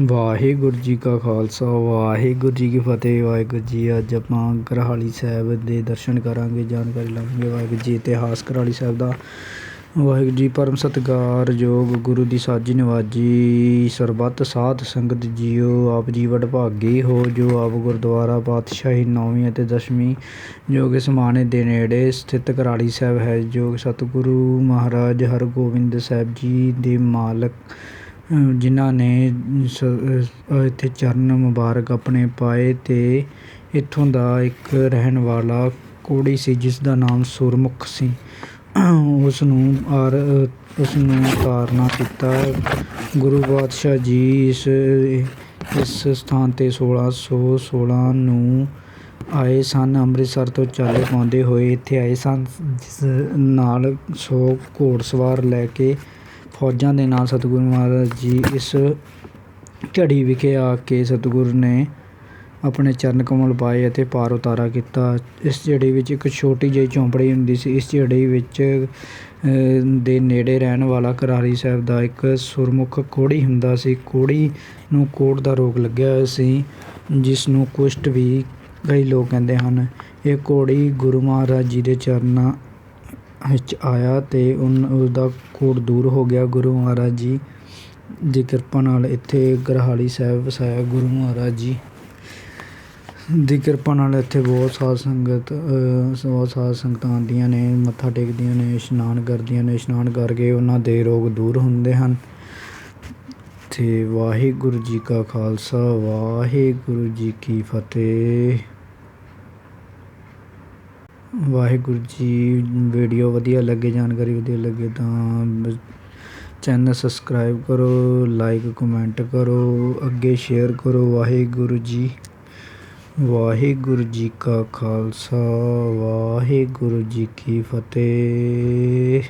ਵਾਹਿਗੁਰੂ ਜੀ ਕਾ ਖਾਲਸਾ, ਵਾਹਿਗੁਰੂ ਜੀ ਕੀ ਫਤਿਹ। ਵਾਹਿਗੁਰੂ ਜੀ, ਅੱਜ ਆਪਾਂ ਕਰਹਾਲੀ ਸਾਹਿਬ ਦੇ ਦਰਸ਼ਨ ਕਰਾਂਗੇ, ਜਾਣਕਾਰੀ ਲਵਾਂਗੇ। ਵਾਹਿਗੁਰੂ ਜੀ, ਇਤਿਹਾਸ ਕਰਹਾਲੀ ਸਾਹਿਬ ਦਾ। ਵਾਹਿਗੁਰੂ ਜੀ, ਪਰਮ ਸਤਿਕਾਰ ਸਤਿਕਾਰਯੋਗ ਗੁਰੂ ਦੀ ਸਾਜੀ ਨਿਵਾਜ਼ੀ ਸਰਬੱਤ ਸਾਧ ਸੰਗਤ ਜੀਓ, ਆਪ ਜੀ ਵਡਭਾਗੇ ਹੋ ਜੋ ਆਪ ਗੁਰਦੁਆਰਾ ਪਾਤਸ਼ਾਹੀ ਨੌਵੀਂ ਅਤੇ ਦਸਵੀਂ ਜੋ ਕਿ ਸਮਾਣੇ ਦੇ ਨੇੜੇ ਸਥਿਤ ਕਰਾਲੀ ਸਾਹਿਬ ਹੈ। ਜੋ ਸਤਿਗੁਰੂ ਮਹਾਰਾਜ ਹਰਗੋਬਿੰਦ ਸਾਹਿਬ ਜੀ ਦੇ ਮਾਲਕ ਜਿਨ੍ਹਾਂ ਨੇ ਸ- ਇੱਥੇ ਚਰਨ ਮੁਬਾਰਕ ਆਪਣੇ ਪਾਏ ਅਤੇ ਇੱਥੋਂ ਦਾ ਇੱਕ ਰਹਿਣ ਵਾਲਾ ਕੋੜੀ ਸੀ, ਜਿਸ ਦਾ ਨਾਮ ਸੁਰਮੁਖ ਸੀ। ਉਸ ਨੂੰ ਆਰ ਉਸ ਨੂੰ ਤਾਰਨਾ ਕੀਤਾ। ਗੁਰੂ ਪਾਤਸ਼ਾਹ ਜੀ ਇਸ ਇਸ ਸਥਾਨ ਤੇ 1616 ਨੂੰ ਆਏ ਸਨ। ਅੰਮ੍ਰਿਤਸਰ ਤੋਂ ਚਾਲੇ ਪਾਉਂਦੇ ਹੋਏ ਇੱਥੇ ਆਏ ਸਨ, ਜਿਸ ਨਾਲ 100 ਘੋੜਸਵਾਰ ਲੈ ਕੇ ਫੌਜਾਂ ਦੇ ਨਾਲ ਸਤਿਗੁਰੂ ਮਹਾਰਾਜ ਜੀ ਇਸ ਝੜੀ ਵਿਖੇ ਆ ਕੇ ਸਤਿਗੁਰੂ ਨੇ ਆਪਣੇ ਚਰਨ ਕਮਲ ਪਾਏ ਅਤੇ ਪਾਰ ਉਤਾਰਾ ਕੀਤਾ। ਇਸ ਝੜੀ ਵਿੱਚ ਇੱਕ ਛੋਟੀ ਜਿਹੀ ਝੌਂਪੜੀ ਹੁੰਦੀ ਸੀ। ਇਸ ਝੜੀ ਵਿੱਚ ਦੇ ਨੇੜੇ ਰਹਿਣ ਵਾਲਾ ਕਰਾਰੀ ਸਾਹਿਬ ਦਾ ਇੱਕ ਸੁਰਮੁਖ ਕੋੜੀ ਹੁੰਦਾ ਸੀ। ਕੋੜੀ ਨੂੰ ਕੋੜ ਦਾ ਰੋਗ ਲੱਗਿਆ ਹੋਇਆ ਸੀ, ਜਿਸ ਨੂੰ ਕੁਸ਼ਟ ਵੀ ਕਈ ਲੋਕ ਕਹਿੰਦੇ ਹਨ। ਇਹ ਕੋੜੀ ਗੁਰੂ ਮਹਾਰਾਜ ਜੀ ਦੇ ਚਰਨਾਂ ਵਿੱਚ ਆਇਆ ਅਤੇ ਉਨ, ਉਸਦਾ ਘੋੜ ਦੂਰ ਹੋ ਗਿਆ। ਗੁਰੂ ਮਹਾਰਾਜ ਜੀ ਦੀ ਕਿਰਪਾ ਨਾਲ ਇੱਥੇ ਗਰਹਾਲੀ ਸਾਹਿਬ ਵਸਾਇਆ। ਗੁਰੂ ਮਹਾਰਾਜ ਜੀ ਦੀ ਕਿਰਪਾ ਨਾਲ ਇੱਥੇ ਬਹੁਤ ਸਾਧ ਸੰਗਤ ਬਹੁਤ ਸਾਧ ਸੰਗਤਾਂ ਆਉਂਦੀਆਂ ਨੇ, ਮੱਥਾ ਟੇਕਦੀਆਂ ਨੇ, ਇਸ਼ਨਾਨ ਕਰਦੀਆਂ ਨੇ। ਇਸ਼ਨਾਨ ਕਰਕੇ ਉਹਨਾਂ ਦੇ ਰੋਗ ਦੂਰ ਹੁੰਦੇ ਹਨ। ਅਤੇ ਵਾਹਿਗੁਰੂ ਜੀ ਕਾ ਖਾਲਸਾ, ਵਾਹਿਗੁਰੂ ਜੀ ਕੀ ਫਤਿਹ। ਵਾਹਿਗੁਰੂ ਜੀ ਵੀਡੀਓ ਵਧੀਆ ਲੱਗੇ, ਜਾਣਕਾਰੀ ਵਧੀਆ ਲੱਗੇ ਤਾਂ ਚੈਨਲ ਸਬਸਕ੍ਰਾਈਬ ਕਰੋ ਲਾਈਕ ਕਮੈਂਟ ਕਰੋ, ਅੱਗੇ ਸ਼ੇਅਰ ਕਰੋ। ਵਾਹਿਗੁਰੂ ਜੀ ਵਾਹਿਗੁਰੂ ਜੀ ਕਾ ਖਾਲਸਾ, ਵਾਹਿਗੁਰੂ ਜੀ ਕੀ ਫਤਿਹ।